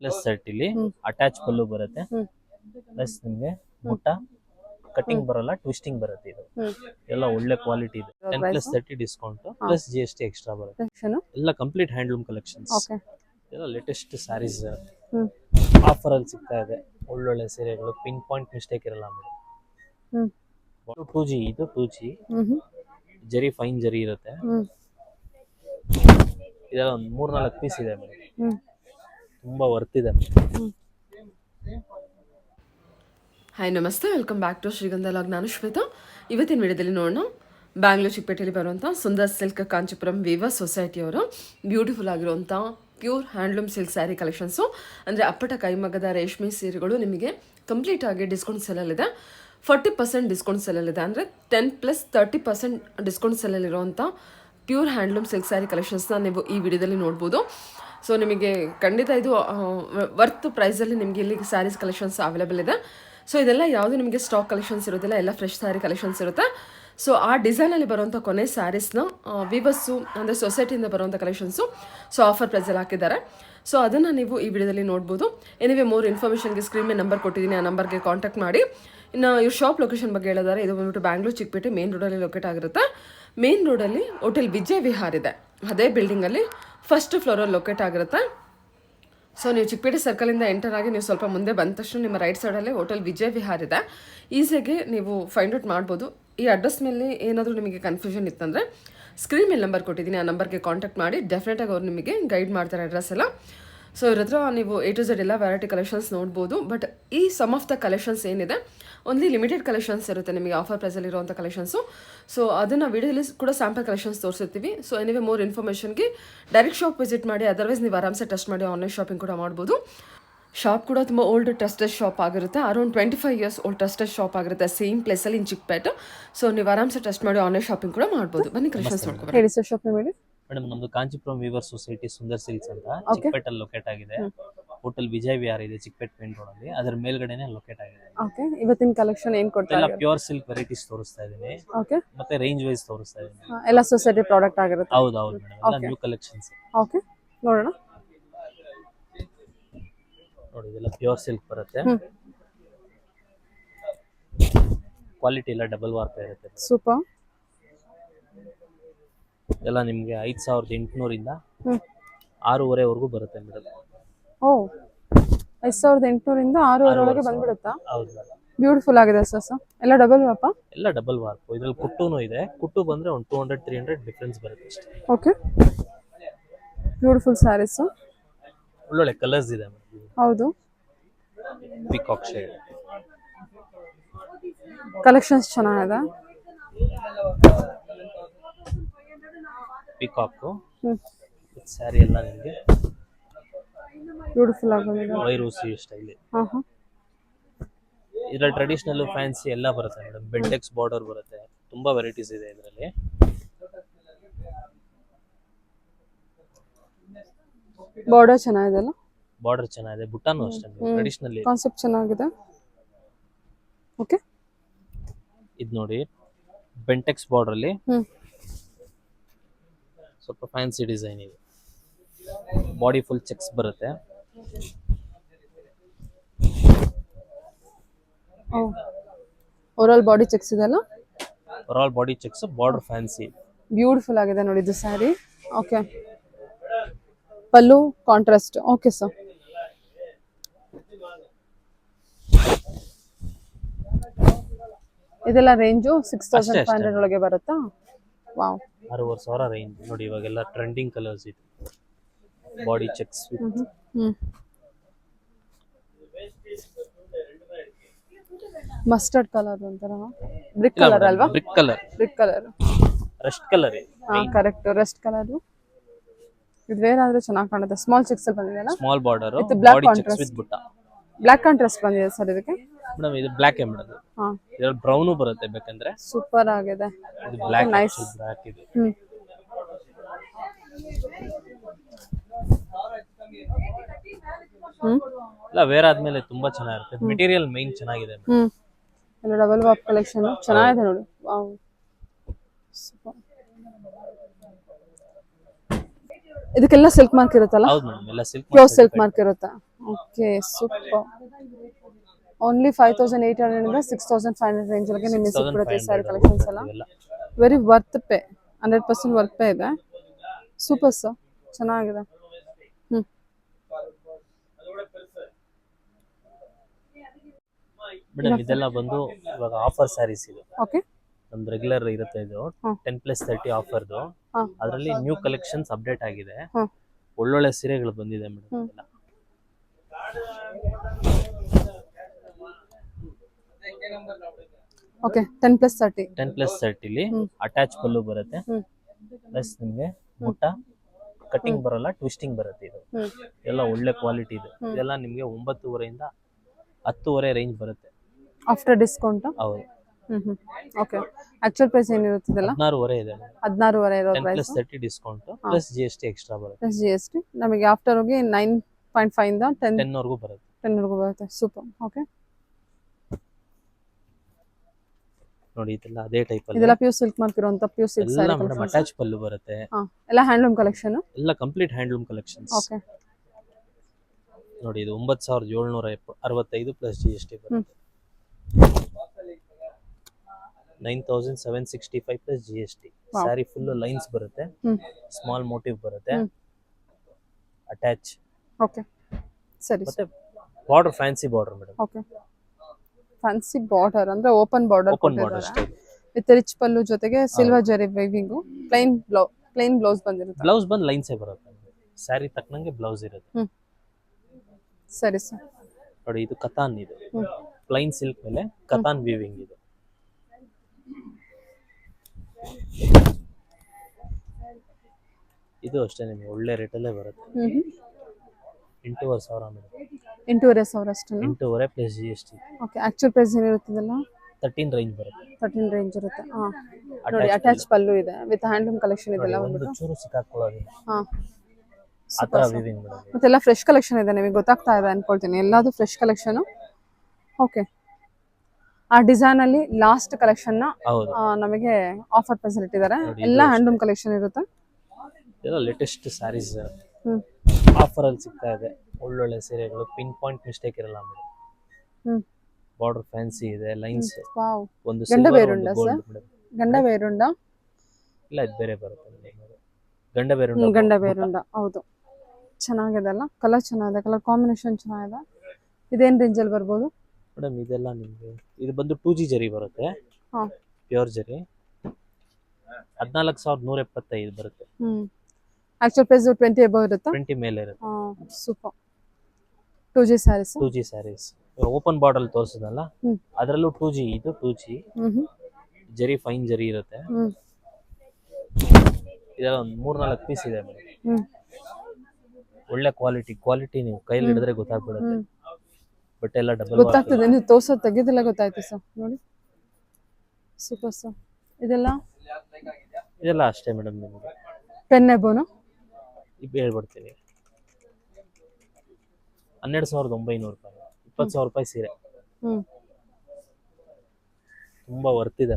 Plus shirt ಇಲ್ಲಿ attach ಪಲ್ಲು ಬರುತ್ತೆ. Plus ನಿಮ್ಗೆ ಮುಟ್ಟ ಕಟಿಂಗ್ ಬರಲ್ಲ ಟ್ವಿಸ್ಟಿಂಗ್ ಬರುತ್ತೆ ಇದು. ಎಲ್ಲ ಒಳ್ಳೆ ಕ್ವಾಲಿಟಿ ಇದೆ. Ten? Plus thirty discount plus G S T extra ಬರುತ್ತೆ. ಎಲ್ಲ ಕಂಪ್ಲೀಟ್ ಹ್ಯಾಂಡ್ಲೂಮ್ ಕಲೆಕ್ಷನ್ಸ್ ಎಲ್ಲ ಲೇಟೆಸ್ಟ್ ಸ್ಯಾರೀಸ್ ಆಫರ್ ಅಲ್ಲಿ ಸಿಗ್ತಾ ಇದೆ. ಒಳ್ಳೊಳ್ಳೆ ಸೀರೆಗಳು ಪಿನ್ ಪಾಯಿಂಟ್ ಮಿಸ್ಟೇಕ್ ಇರಲ್ಲ ಮೇಡಮ್. ಟೂ ಜಿ ಇದು two G zari fine zari ಇರುತ್ತೆ. ಇದೆಲ್ಲ ಒಂದು ಮೂರ್ ನಾಲ್ಕು ಪೀಸ್ ಇದೆ ಮೇಡಮ್. ತುಂಬಾ ವರ್ತ್ ಇದೆ. ಹಾಯ್ ನಮಸ್ತೆ. Welcome back to Shrigandha log ನಾನು ಶ್ವೇತಾ. ಇವತ್ತಿನ ವಿಡಿಯೋದಲ್ಲಿ ನೋಡೋಣ ಬ್ಯಾಂಗ್ಳೂರ್ ಚಿಕ್ಕಪೇಟೆಯಲ್ಲಿ ಬರುವಂಥ ಸುಂದರ್ ಸಿಲ್ಕ್ ಕಾಂಚಿಪುರಂ ವಿವರ್ ಸೊಸೈಟಿಯವರು ಬ್ಯೂಟಿಫುಲ್ ಆಗಿರುವಂಥ pure handloom silk saree collections ಅಂದರೆ ಅಪ್ಪಟ ಕೈಮಗ್ಗದ ರೇಷ್ಮೆ ಸೀರೆಗಳು ನಿಮಗೆ ಕಂಪ್ಲೀಟ್ ಆಗಿ ಡಿಸ್ಕೌಂಟ್ ಸೆಲಲ್ಲಿದೆ ಫಾರ್ಟಿ ಪರ್ಸೆಂಟ್ ಡಿಸ್ಕೌಂಟ್ ಸೆಲಲ್ಲಿದೆ ಅಂದರೆ ten plus thirty percent discount ಸೆಲಲ್ಲಿರುವಂಥ pure handloom silk sari ಕಲೆಕ್ಷನ್ಸ್ನ ನೀವು ಈ ವಿಡಿಯೋದಲ್ಲಿ ನೋಡ್ಬೋದು. ಸೊ ನಿಮಗೆ ಖಂಡಿತ ಇದು ವರ್ತ್ ಪ್ರೈಸಲ್ಲಿ ನಿಮಗೆ ಇಲ್ಲಿ ಸ್ಯಾರೀಸ್ ಕಲೆಕ್ಷನ್ಸ್ ಅವೈಲೇಬಲ್ ಇದೆ. ಸೊ ಇದೆಲ್ಲ ಯಾವುದು ನಿಮಗೆ ಸ್ಟಾಕ್ ಕಲೆಕ್ಷನ್ಸ್ ಇರೋದಿಲ್ಲ ಎಲ್ಲ ಫ್ರೆಶ್ ಸ್ಯಾರಿ ಕಲೆಕ್ಷನ್ಸ್ ಇರುತ್ತೆ. ಸೊ ಆ ಡಿಸೈನಲ್ಲಿ ಬರುವಂಥ ಕೊನೆ ಸ್ಯಾರೀಸ್ನ ವಿವಸ್ಸು ಅಂದರೆ ಸೊಸೈಟಿಯಿಂದ ಬರುವಂಥ ಕಲೆಕ್ಷನ್ಸು ಸೊ ಆಫರ್ ಪ್ರೈಸಲ್ಲಿ ಹಾಕಿದ್ದಾರೆ. ಸೊ ಅದನ್ನು ನೀವು ಈ ವಿಡಿಯೋದಲ್ಲಿ ನೋಡ್ಬೋದು. ಎನಿವೆ ಮೋರ್ ಇನ್ಫಾರ್ಮೇಷನ್ಗೆ ಸ್ಕ್ರೀನ್ ಮೇಲೆ ನಂಬರ್ ಕೊಟ್ಟಿದ್ದೀನಿ, ಆ ನಂಬರ್ಗೆ ಕಾಂಟ್ಯಾಕ್ಟ್ ಮಾಡಿ. ಇನ್ನು, ಇವ್ರ ಶಾಪ್ ಲೊಕೇಶನ್ ಬಗ್ಗೆ ಹೇಳಿದ್ದಾರೆ. ಇದು ಬಂದ್ಬಿಟ್ಟು ಬ್ಯಾಂಗ್ಳೂರ್ ಚಿಕ್ಕಪೇಟೆ ಮೇನ್ ರೋಡಲ್ಲಿ ಲೊಕೇಟ್ ಆಗಿರುತ್ತೆ. ಮೇನ್ ರೋಡಲ್ಲಿ ಹೋಟೆಲ್ ವಿಜಯ್ ವಿಹಾರ್ ಇದೆ. ಅದೇ ಬಿಲ್ಡಿಂಗಲ್ಲಿ ಫಸ್ಟ್ ಫ್ಲೋರಲ್ಲಿ ಲೊಕೇಟ್ ಆಗಿರುತ್ತೆ. ಸೊ ನೀವು ಚಿಕ್ಕಪೇಟೆ ಸರ್ಕಲಿಂದ ಎಂಟರ್ ಆಗಿ ನೀವು ಸ್ವಲ್ಪ ಮುಂದೆ ಬಂದ ತಕ್ಷಣ ನಿಮ್ಮ ರೈಟ್ ಸೈಡಲ್ಲೇ ಹೋಟೆಲ್ ವಿಜಯ ವಿಹಾರ್ ಇದೆ. ಈಸಿಯಾಗಿ ನೀವು ಫೈಂಡ್ ಔಟ್ ಮಾಡ್ಬೋದು. ಈ ಅಡ್ರೆಸ್ ಮೇಲೆ ಏನಾದರೂ ನಿಮಗೆ ಕನ್ಫ್ಯೂಷನ್ ಇತ್ತಂದರೆ ಸ್ಕ್ರೀನ್ ಮೇಲೆ ನಂಬರ್ ಕೊಟ್ಟಿದ್ದೀನಿ. ಆ ನಂಬರ್ಗೆ ಕಾಂಟ್ಯಾಕ್ಟ್ ಮಾಡಿ. ಡೆಫಿನೆಟಾಗಿ ಅವ್ರು ನಿಮಗೆ ಗೈಡ್ ಮಾಡ್ತಾರೆ ಅಡ್ರೆಸ್ ಎಲ್ಲ. ಸೊ ಇವ್ರ ಹತ್ರ ನೀವು ಎ ಟು ಝೆಡ್ ಎಲ್ಲ ವೆರೈಟಿ ಕಲೆಕ್ಷನ್ಸ್ ನೋಡ್ಬೋದು. ಬಟ್ ಈ ಸಮ್ ಆಫ್ ದ ಕಲೆಕ್ಷನ್ಸ್ ಏನಿದೆ ಓನ್ಲಿ ಲಿಮಿಟೆಡ್ ಕಲೆಕ್ಷನ್ಸ್ ಇರುತ್ತೆ ನಿಮಗೆ ಆಫರ್ ಪ್ರೈಸಲ್ಲಿ ಇರುವಂಥ ಕಲೆಕ್ಷನ್ಸು ಸೊ ಅದನ್ನು ವಿಡಿಯೋದಲ್ಲಿ ಕೂಡ ಸ್ಯಾಂಪಲ್ ಕಲೆಕ್ಷನ್ಸ್ ತೋರಿಸಿರ್ತೀವಿ. ಸೊ ಎನಿವೆ ಮೋರ್ ಇನ್ಫಾರ್ಮೇಷನ್ಗೆ ಡೈರೆಕ್ಟ್ ಶಾಪ್ ವಿಸಿಟ್ ಮಾಡಿ ಅದರ್ವೈಸ್ ನೀವು ಆರಾಮ್ಸೆ ಟೆಸ್ಟ್ ಮಾಡಿ ಆನ್ಲೈನ್ ಶಾಪಿಂಗ್ ಕೂಡ ಮಾಡ್ಬೋದು. ಶಾಪ್ ಕೂಡ ತುಂಬ ಓಲ್ಡ್ ಟ್ರಸ್ಟೆಡ್ ಶಾಪ್ ಆಗಿರುತ್ತೆ. Around twenty five years old trusted shop ಆಗಿರುತ್ತೆ ಸೇಮ್ ಪ್ಲೇಸಲ್ಲಿ ಇನ್ ಚಿಕ್ಕಪೇಟೆ ಸೊ ನೀವು ಆರಾಮ್ಸೆ ಟೆಸ್ಟ್ ಮಾಡಿ ಆನ್ಲೈನ್ ಶಾಪಿಂಗ್ ಕೂಡ ಮಾಡ್ಬೋದು. ಬನ್ನಿ ಕಲೆಕ್ಷನ್ಸ್ ನೋಡ್ಕೊಂಡು ಹೇಳಿ ಸರ್ ಶಾಪ್ ಮಾಡಿ ಮೇಡಮ್ ನಮ್ದು Kanchipuram weaver society Sundar silks ಅಂತ ಚಿಕ್ಕಪೇಟಲ್ಲಿ ಲೊಕೇಟ್ ಆಗಿದೆ. ಹೋಟೆಲ್ ವಿಜಯ್ ವಿಹಾರ್ ಇದೆ ಚಿಕ್ಕಪೇಟ್ ಮೇನ್ ರೋಡ್ ಅಲ್ಲಿ. ಅದರ ಮೇಲ್ಗಡೆನೆ ಲೊಕೇಟ್ ಆಗಿದೆ. ಓಕೆ ಇವತ್ತಿನ ಕಲೆಕ್ಷನ್ ಏನ್ ಕೊಡ್ತಾ ಎಲ್ಲ ಪ್ಯೂರ್ ಸಿಲ್ಕ್ ವೆರೈಟೀಸ್ ತೋರಿಸ್ತಾ ಇದೀನಿ ಓಕೆ ಮತ್ತೆ ರೇಂಜ್ ವೈಸ್ ತೋರಿಸ್ತಾ ಇದೀನಿ ಎಲ್ಲ ಸೊಸೈಟಿ ಪ್ರಾಡಕ್ಟ್ ಆಗಿರುತ್ತೆ. ಹೌದು ಹೌದು ಮೇಡಮ್. ಎಲ್ಲ ನ್ಯೂ ಕಲೆಕ್ಷನ್ಸ್ ಓಕೆ ನೋಡೋಣ. ನೋಡಿ ಇದೆಲ್ಲ ಪ್ಯೂರ್ ಸಿಲ್ಕ್ ಬರುತ್ತೆ. ಕ್ವಾಲಿಟಿ ಎಲ್ಲ ಡಬಲ್ ವಾರ್ಪ್ ಇರುತ್ತೆ. ಸೂಪರ್ ಎಲ್ಲ ನಿಮಗೆ ಐದು ಸಾವಿರದ ಎಂಟುನೂರಿಂದ ಹ್ಮ್. ಆರೂವರೆವರೆಗೂ ಬರುತ್ತೆ ಮೇಡಮ್ ಓ ಐದು ಸಾವಿರದ ಎಂಟುನೂರಿಂದ ಆರೂವರೆ ಒಳಗೆ ಬಂದ್ಬಿಡುತ್ತಾ ಹೌದು ಮೇಡಮ್ ಬ್ಯೂಟಿಫುಲ್ ಆಗಿದೆ ಸರ್ ಸರ್. ಎಲ್ಲ ಡಬಲ್ ವಾಪ ಎಲ್ಲ ಡಬಲ್ ವಾರ್ಪ್ ಇದ್ರಲ್ಲಿ ಕುಟ್ಟೂನು ಇದೆ. ಕುಟ್ಟು ಬಂದ್ರೆ ಒಂದು two hundred three hundred difference ಬರುತ್ತೆ ಅಷ್ಟೇ. ಓಕೆ ಬ್ಯೂಟಿಫುಲ್ ಸ್ಯಾರೀಸು ಒಳ್ಳೊಳ್ಳೆ ಕಲರ್ಸ್ ಇದೆ ಹೌದು. ಪಿಕಾಕ್ ಶೇಡ್ ಕಲೆಕ್ಷನ್ಸ್ ಚೆನ್ನಾಗಿದೆ. ಪಿಕಾಕ್ ಸ್ಯಾರಿ ಎಲ್ಲ ನಿಮಗೆ. ಬ್ಯೂಟಿಫುಲ್ ಆಗಿ ಬಂದಿದೆ ವೈರೂಸಿ ಸ್ಟೈಲ್ ಹಾಂ ಹಾಂ. ಇದ್ರಲ್ಲಿ ಟ್ರೆಡಿಷನಲ್ ಫ್ಯಾನ್ಸಿ ಎಲ್ಲ ಬರುತ್ತೆ ಮೇಡಮ್ ಬೆಂಟೆಕ್ಸ್ ಬಾರ್ಡರ್ ಬರುತ್ತೆ. ತುಂಬಾ ವೆರೈಟೀಸ್ ಇದೆ ಇದರಲ್ಲಿ. ಬಾರ್ಡರ್ ಚೆನ್ನಾಗಿದೆ ಅಲ್ಲ? ಬಾರ್ಡರ್ ಚೆನ್ನಾಗಿದೆ. ಬುಟ್ಟಾನು ಅಷ್ಟೇ ಟ್ರೆಡಿಷನಲ್ ಕಾನ್ಸೆಪ್ಟ್ ಚೆನ್ನಾಗಿದೆ. ಓಕೆ ಇದು ನೋಡಿ. ಬೆಂಟೆಕ್ಸ್ ಬಾರ್ಡರ್ ಅಲ್ಲಿ ಸ್ವಲ್ಪ ಫ್ಯಾನ್ಸಿ ಡಿಸೈನ್ ಇದೆ. ಬಾಡಿ ಫುಲ್ ಚೆಕ್ಸ್ ಬರುತ್ತೆ. ಓ ಓವರಾಲ್ ಬಾಡಿ ಚೆಕ್ಸ್ ಇದೆ ಅಲ್ಲ all body checks border fancy beautiful ಆಗಿದೆ ನೋಡಿ ಇದು saree okay pallu contrast okay sir ಇದೆಲ್ಲ range six thousand five hundred ಒಳಗೆ ಬರುತ್ತಾ? ವಾವ್ ಆರೂವರೆ ಸಾವಿರ ರೇಂಜ್ ನೋಡಿ ಇವಾಗೆಲ್ಲ ಟ್ರೆಂಡಿಂಗ್ ಕಲರ್ಸ್ ಇದೆ. Body checks with mustard colour ಅಂತಾರ ಬ್ರಿಕ್ ಕಲರ್ ಅಲ್ವಾ? Brick colour brick colour rust colour ಹಾ ಕರೆಕ್ಟ್ ರೆಸ್ಟ್ ಕಲರ್ ಇದು ವೇರ್ ಆದ್ರೆ ಚೆನ್ನಾಗಿ ಕಾಣುತ್ತೆ. ಸ್ಮಾಲ್ ಚಿಕ್ಸ್ ಅಲ್ಲಿ ಬಂದಿದೆ small border with black checks with ಬುಟ್ಟ. ಬ್ಲ್ಯಾಕ್ ಕಾಂಟ್ರಾಸ್ಟ್ ಬಂದಿದೆ ಸರ್ ಇದಕ್ಕೆ? ಮೇಡಮ್ ಇದು ಬ್ಲಾಕ್ ಮೇಡಮ್. ಹಾ. ಇದ್ರಲ್ಲಿ ಬ್ರೌನು ಬರುತ್ತೆ ಬೇಕಂದ್ರೆ. ಸೂಪರ್ ಆಗಿದೆ. ಇದು ಬ್ಲಾಕ್ ನೈಸ್ ಬ್ಲ್ಯಾಕ್ ಇದೆ. ಹ್ಮ್. ಹ್ಮ್. ಇಲ್ಲ ವೇರ್ ಆದ್ಮೇಲೆ ತುಂಬಾ ಚೆನ್ನಾಗಿರುತ್ತೆ. ಮೆಟೀರಿಯಲ್ ಮೈನ್ ಚೆನ್ನಾಗಿದೆ. ಹ್ಮ್. ಡಬಲ್ ವಾಪ್ ಕಲೆಕ್ಷನ್ ಚೆನ್ನಾಗಿದೆ ನೋಡಿ. Wow Super. ಇದಕ್ಕೆಲ್ಲ ಸಿಲ್ಕ್ ಮಾರ್ಕ್ ಇರುತ್ತಲ್ಲ? ಹೌದು ಮೇಡಮ್ ಎಲ್ಲ ಸಿಲ್ಕ್ ಪ್ಯೂರ್ ಸಿಲ್ಕ್ ಮಾರ್ಕ್ ಇರುತ್ತಾ? Okay super only five thousand eight hundred ಇಂದ six thousand five hundred range ಒಳಗೆ ನಿಮಗೆ ಸಿಕ್ಬಿಡುತ್ತೆ ಸ್ಯಾರಿ ಕಲೆಕ್ಷನ್ಸ್ ಎಲ್ಲ. Very worth pay hundred percent worth pay ಇದೆ. ಸೂಪರ್ ಸರ್ ಚೆನ್ನಾಗಿದೆ. ಹ್ಮ್. ಮೇಡಮ್ ಇದೆಲ್ಲ ಬಂದು ಇವಾಗ ಆಫರ್ ಸ್ಯಾರೀಸ್ ಇದೆ. ಓಕೆ ನಮ್ದು ರೆಗ್ಯುಲರ್ ಇರುತ್ತೆ ಇದು. ಟೆನ್ ಪ್ಲಸ್ ತರ್ಟಿ ಆಫರ್ದು. ಅದರಲ್ಲಿ ನ್ಯೂ ಕಲೆಕ್ಷನ್ಸ್ ಅಪ್ಡೇಟ್ ಆಗಿದೆ. ಒಳ್ಳೊಳ್ಳೆ ಸೀರೆಗಳು ಬಂದಿದೆ madam okay ten plus thirty ten plus ತರ್ಟಿಲಿ hmm. Attach ಪಲ್ಲು ಬರುತ್ತೆ. ಪ್ಲಸ್ ನಿಮಗೆ ಮುಟ್ಟ ಕಟಿಂಗ್ ಬರಲ್ಲ ಟ್ವಿಸ್ಟಿಂಗ್ ಬರುತ್ತೆ ಇದು. ಎಲ್ಲ ಒಳ್ಳೆ ಕ್ವಾಲಿಟಿ ಇದೆ. ಇದೆಲ್ಲ ನಿಮಗೆ ಒಂಬತ್ತುವರೆಯಿಂದ ಹತ್ತುವರೆ ರೇಂಜ್ ಬರುತ್ತೆ. ಆಫ್ಟರ್ ಡಿಸ್ಕೌಂಟ್ ಹೌದು. ಹ್ಞೂ ಹ್ಮ್. ಓಕೆ ಆಕ್ಚುವಲ್ ಪ್ರೈಸ್ ಏನಿರುತ್ತದಲ್ಲ? ಹದಿನಾರುವರೆ ಇದೆ. ಹದಿನಾರುವರೆ ಇರೋ ten price plus thirty discount plus G S T extra ಬರುತ್ತೆ. ಪ್ಲಸ್ ಜಿ ಎಸ್ ಟಿ ನಮಗೆ ಆಫ್ಟರ್ ಹೋಗಿ ನೈನ್ ಪಾಯಿಂಟ್ ಫೈವ್ ಇಂದ ಟೆನ್ ಟೆನ್ ವರೆಗೂ ಬರುತ್ತೆ. ಟೆನ್ವರೆಗೂ ಬರುತ್ತೆ. ಸೂಪರ್ ಓಕೆ ನೋಡಿ ಇದೆಲ್ಲ ಅದೇ ಟೈಪ್ ಅಲ್ಲಿ. ಇದೆಲ್ಲ ಪ್ಯೂರ್ ಸಿಲ್ಕ್ ಮಾರ್ಕ್ ಇರುವಂತ ಪ್ಯೂರ್ ಸಿಲ್ಕ್ ಎಲ್ಲ ಸ್ಯಾರಿ ಮೇಡಮ್ ಅಟ್ಯಾಚ್ ಪಲ್ಲು ಬರುತ್ತೆ. ಹಾ. ಎಲ್ಲ ಹ್ಯಾಂಡ್ಲೂಮ್ ಕಲೆಕ್ಷನ್ ಎಲ್ಲ ಕಂಪ್ಲೀಟ್ ಹ್ಯಾಂಡ್ಲೂಮ್ ಕಲೆಕ್ಷನ್ಸ್ ಓಕೆ ನೋಡಿ ಇದು ಒಂಬತ್ತು ಸಾವಿರದ ಏಳ್ನೂರ ಅರವತ್ತೈದು ಪ್ಲಸ್ ಜಿ ಎಸ್ ಟಿ ಬರುತ್ತೆ. Nine thousand seven sixty five plus G S T saree full lines ಬರುತ್ತೆ. ಸ್ಮಾಲ್ ಮೋಟಿವ್ ಬರುತ್ತೆ. ಅಟ್ಯಾಚ್ ಓಕೆ ಸರಿ ಮತ್ತೆ border fancy border madam okay fancy border ಅಂದ್ರೆ open border open border with rich pallu ಜೊತೆಗೆ silver zari weaving plain blouse plain blouse ಬಂದಿರುತ್ತೆ. Blouse ಬಂದು ಲೈನ್ಸೇ ಬರುತ್ತೆ. ಸ್ಯಾರಿ ತಕ್ಕನಂಗೆ ಬ್ಲೌಸ್ ಇರುತ್ತೆ. ಸರಿ ಸರ್. ನೋಡಿ ಇದು ಕತಾನ್ ಇದು. ಪ್ಲೈನ್ ಸಿಲ್ಕ್ ಮೇಲೆ ಕತಾನ್ ವೀವಿಂಗ್ ಇದು. ಇದು ಅಷ್ಟೇ ನಿಮಗೆ ಒಳ್ಳೆ ರೇಟಲ್ಲೇ ಬರುತ್ತೆ. ಎಂಟೂವರೆ ಸಾವಿರ ಮೇಡಮ್ ಎಂಟೂವರೆ ಸಾವಿರ ಅಷ್ಟೇ ಎಂಟೂವರೆ plus G S T okay actual price ಏನಿರುತ್ತದಲ್ಲ thirteen range ಬರುತ್ತೆ. ತರ್ಟೀನ್ ರೇಂಜ್ ಇರುತ್ತೆ. ಹಾಂ. ನೋಡಿ ಅಟ್ಯಾಚ್ ಪಲ್ಲು ಇದೆ. ವಿತ್ ಹ್ಯಾಂಡ್ಲೂಮ್ ಕಲೆಕ್ಷನ್ ಇದೆಲ್ಲ ಒಂದು ಚೂರು ಸಿಕ್ಕಾಕೊಳ್ಳೋದು ಹಾ. ಆ ಥರ ವಿವಿಂಗ್ ಮೇಡಮ್ ಮತ್ತೆಲ್ಲ ಫ್ರೆಶ್ ಕಲೆಕ್ಷನ್ ಇದೆ ನಿಮಗೆ ಗೊತ್ತಾಗ್ತಾ ಇದೆ ಅನ್ಕೊಳ್ತೀನಿ. ಎಲ್ಲದು ಫ್ರೆಶ್ ಕಲೆಕ್ಷನು ಓಕೆ ಆ ಡಿಸೈನ್ ಅಲ್ಲಿ ಲಾಸ್ಟ್ ಕಲೆಕ್ಷನ್ ನಮಗೆ ಆಫರ್ ಪ್ರೈಸ್ ಇಟ್ಟಿದ್ದಾರೆ. ಎಲ್ಲ ಹ್ಯಾಂಡ್ಲೂಮ್ ಕಲೆಕ್ಷನ್ ಇರುತ್ತೆ. ಇದೆಲ್ಲ ಲೇಟೆಸ್ಟ್ ಸ್ಯಾರೀಸ್ ಆಫರ್ ಅಲ್ಲಿ ಸಿಗ್ತಾ ಇದೆ. ಒಳ್ಳೊಳ್ಳೆ ಸೀರೆಗಳು ಪಿನ್ ಪಾಯಿಂಟ್ ಮಿಸ್ಟೇಕ್ ಇರಲ್ಲ ಮೇಡಮ್ ಹ್ಮ್. ಬಾರ್ಡರ್ ಫ್ಯಾನ್ಸಿ ಇದೆ ಲೈನ್ಸ್ ಒಂದು ಗಂಡ ಬೇರುಂಡ ಒಂದು ಗಂಡ ಬೇರುಂಡ? ಇಲ್ಲ ಇದು ಬೇರೆ ಬರುತ್ತೆ ಗಂಡ ಬೇರುಂಡ ಗಂಡ ಬೇರುಂಡ. ಹೌದು. ಚೆನ್ನಾಗಿದೆ ಅಲ್ಲ? ಕಲರ್ ಚೆನ್ನಾಗಿದೆ. ಕಲರ್ ಕಾಂಬಿನೇಷನ್ ಚೆನ್ನಾಗಿದೆ. ಇದೇನ್ ರೇಂಜ್ ಅಲ್ಲಿ ಬರ್ಬೋದು? ಮೇಡಮ್ ಇದೆಲ್ಲ ನಿಮಗೆ ಇದು ಬಂದು ಟೂ ಜಿ ಜರಿ ಬರುತ್ತೆ. ಹಾ. ಪ್ಯೂರ್ ಜರಿ. ಹದಿನಾಲ್ಕು ಸಾವಿರದ ನೂರ ಎಪ್ಪತ್ತೈದು ಬರುತ್ತೆ. Hmm. Actual price twenty above ಇರುತ್ತಾ? ಟ್ವೆಂಟಿ ಮೇಲೆ ಇರುತ್ತೆ. Super two G sarees two G sarees open bottle ತೋರಿಸಿದಲ್ಲ hmm. ಅದರಲ್ಲೂ ಟೂ ಜಿ ಇದು two G hmm. Hmm zari fine zari ಇರುತ್ತೆ. ಹ್ಮ್. ಇದೆಲ್ಲ ಒಂದು ಮೂರ್ನಾಲ್ಕು ಪೀಸ್ ಇದೆ ಮೇಡಮ್. ಹ್ಮ್. ಒಳ್ಳೆ ಕ್ವಾಲಿಟಿ ಕ್ವಾಲಿಟಿ ನೀವು ಕೈಯಲ್ಲಿ ಹಿಡಿದ್ರೆ ಗೊತ್ತಾಗ್ಬಿಡುತ್ತೆ. ಹ್ಮ್. ಬಟ್ ಎಲ್ಲ ಡಬಲ್ ಗೊತ್ತಾಗ್ತದೆ ನೀವು ತೋರ್ಸೋ ತೆಗೆದಿಲ್ಲ ಗೊತ್ತಾಯ್ತು ಸರ್. ನೋಡಿ. ಸೂಪರ್ ಸರ್ ಇದೆಲ್ಲ? ಇದೆಲ್ಲ ಅಷ್ಟೇ ಮೇಡಮ್ ನಿಮಗೆ. ಪೆನ್ ಎಬೋನು ಹೇಳ್ಬಿಡ್ತೀನಿ. ಹನ್ನೆರಡು ಸಾವಿರದ ಒಂಬೈನೂರು ರೂಪಾಯಿ ಇಪ್ಪತ್ತು ಸಾವಿರ ರೂಪಾಯಿ ಸೀರೆ. ಹ್ಮ್. ತುಂಬಾ ವರ್ತ್ ಇದೆ.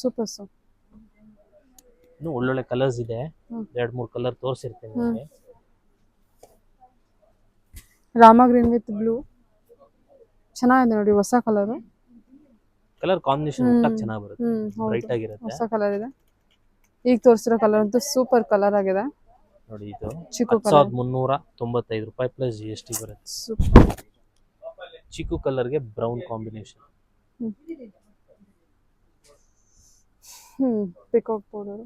ಸೂಪರ್ ಸರ್ ಇನ್ನು ಒಳ್ಳೊಳ್ಳೆ ಕಲರ್ಸ್ ಇದೆ. ಎರಡ್ ಮೂರು ಕಲರ್ ತೋರಿಸಿರ್ತೀನಿ ನಿಮಗೆ. ರಾಮ ಗ್ರೀನ್ ವಿತ್ ಬ್ಲೂ ಚೆನ್ನಾಗಿದೆ ನೋಡಿ ಹೊಸ ಕಲರ್ ಕಲರ್ ಕಾಂಬಿನೇಷನ್ ಹ್ಮ್. ಚೆನ್ನಾಗಿ ಬರುತ್ತೆ ಹ್ಮ್ ಹೌದು. ಬ್ರೈಟ್ ಆಗಿರುತ್ತೆ. ಹೊಸ ಕಲರ್ ಇದೆ. ಈಗ ತೋರಿಸಿರೋ ಕಲರ್ ಅಂತೂ ಸೂಪರ್ ಕಲರ್ ಆಗಿದೆ. ನೋಡಿ ಇದು. ಚಿಕ್ಕು ಹತ್ತು ಸಾವಿರದ ಮುನ್ನೂರ ತೊಂಬತ್ತೈದು ರೂಪಾಯಿ ಪ್ಲಸ್ ಜಿ ಎಸ್ ಟಿ ಬರುತ್ತೆ. ಸೂಪರ್ ಚಿಕ್ಕು ಕಲರ್ಗೆ ಬ್ರೌನ್ ಕಾಂಬಿನೇಷನ್ ಹ್ಮ್. Peacock powder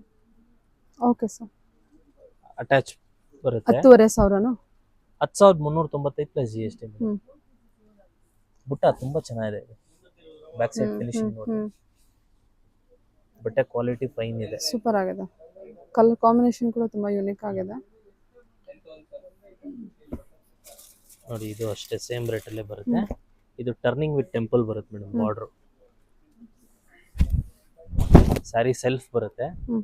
okay sir attach ಬರುತ್ತೆ. ಹತ್ತುವರೆ ಸಾವಿರನಾ? ಹತ್ತು ಸಾವಿರದ ಮುನ್ನೂರ ತೊಂಬತ್ತೈದು ಪ್ಲಸ್ ಜಿ ಎಸ್ ಟಿ ಹ್ಮ್. ಬುಟ್ಟ ತುಂಬಾ ಚೆನ್ನಾಗಿದೆ. ಬ್ಯಾಕ್ ಸೈಡ್ ಫಿನಿಶಿಂಗ್ ನೋಡಿ ಬಟ್ಟೆ ಕ್ವಾಲಿಟಿ ಫೈನ್ ಇದೆ. ಸೂಪರ್ ಆಗಿದೆ. ಕಲರ್ ಕಾಂಬಿನೇಷನ್ ಕೂಡ ತುಂಬಾ ಯೂನಿಕ್ ಆಗಿದೆ. ನೋಡಿ ಇದು ಅಷ್ಟೇ ಸೇಮ್ ರೇಟ್ ಅಲ್ಲೇ ಬರುತ್ತೆ. ಇದು ಟರ್ನಿಂಗ್ ವಿತ್ ಟೆಂಪಲ್ ಬರುತ್ತೆ ಮೇಡಮ್ ಬಾರ್ಡರ್ ಸ್ಯಾರಿ ಸೆಲ್ಫ್ ಬರುತ್ತೆ. ಹ್ಮ್.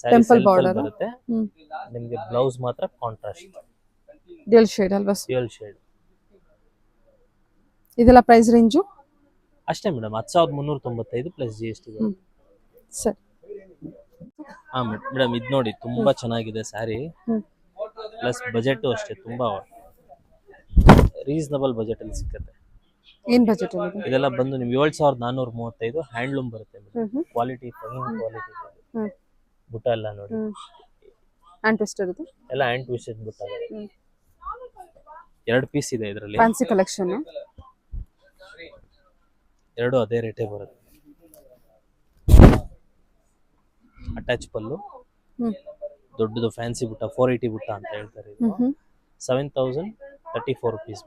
Sari border. ಬರುತ್ತೆ. ನಿಮಗೆ ಬ್ಲೌಸ್ ಮಾತ್ರ ಕಾಂಟ್ರಾಸ್ಟ್ ಡ್ಯುಯಲ್ ಶೇಡ್ ಅಲ್ವಾ ಡ್ಯುಯಲ್ ಶೇಡ್ ಇದೆಲ್ಲ ಪ್ರೈಸ್ ರೇಂಜು ಅಷ್ಟೇ ಮೇಡಮ್ ಹತ್ತು ಸಾವಿರದ ಮುನ್ನೂರ ತೊಂಬತ್ತೈದು ಪ್ಲಸ್ ಜಿ ಎಸ್ ಟಿ ಸರಿ ಹಾ ಮೇಡಮ್ ಇದು ನೋಡಿ ತುಂಬಾ ಚೆನ್ನಾಗಿದೆ ಸ್ಯಾರಿ ಪ್ಲಸ್ ಬಜೆಟ್ ಅಷ್ಟೇ ತುಂಬಾ ರೀಸನಬಲ್ ಬಜೆಟ್ ಅಲ್ಲಿ ಸಿಕ್ಕತ್ತೆ. ಏನ್ ಬಜೆಟ್ ಇದೆ ಇದೆಲ್ಲ ಬಂದು ನಿಮ್ಗೆ ಏಳ್ ಸಾವಿರದ ನಾನ್ನೂರ ಮೂವತ್ತೈದು ಹ್ಯಾಂಡ್ಲೂಮ್ ಬರುತ್ತೆ ಕ್ವಾಲಿಟಿ ಫೈನ್ ಕ್ವಾಲಿಟಿ ಹ್ಮ್. ಬುಟ್ಟ ಎಲ್ಲ ನೋಡಿ. ಹ್ಮ್. ಹ್ಯಾಂಡ್ ಟ್ವಿಸ್ಟ್ ಇರುತ್ತೆ? ಎಲ್ಲ ಹ್ಯಾಂಡ್ ಟ್ವಿಸ್ಟೆಡ್ ಬುಟ್ಟ ಎರಡು ಪೀಸ್ ಇದೆ ಇದರಲ್ಲಿ. ಫ್ಯಾನ್ಸಿ ಕಲೆಕ್ಷನ್ ಎರಡು ಅದೇ ರೇಟೇ ಬರುತ್ತೆ. ಅಟ್ಯಾಚ್ ಪಲ್ಲು. ಹ್ಮ್. ದೊಡ್ಡದು ಫ್ಯಾನ್ಸಿ ಬುಟ್ಟ ಫೋರ್ ಏಯ್ಟಿ ಬುಟ್ಟ ಅಂತ ಹೇಳ್ತಾರೆ ಇದು. ಹ್ಮ್ ಹ್ಮ್. Seven thousand thirty four rupees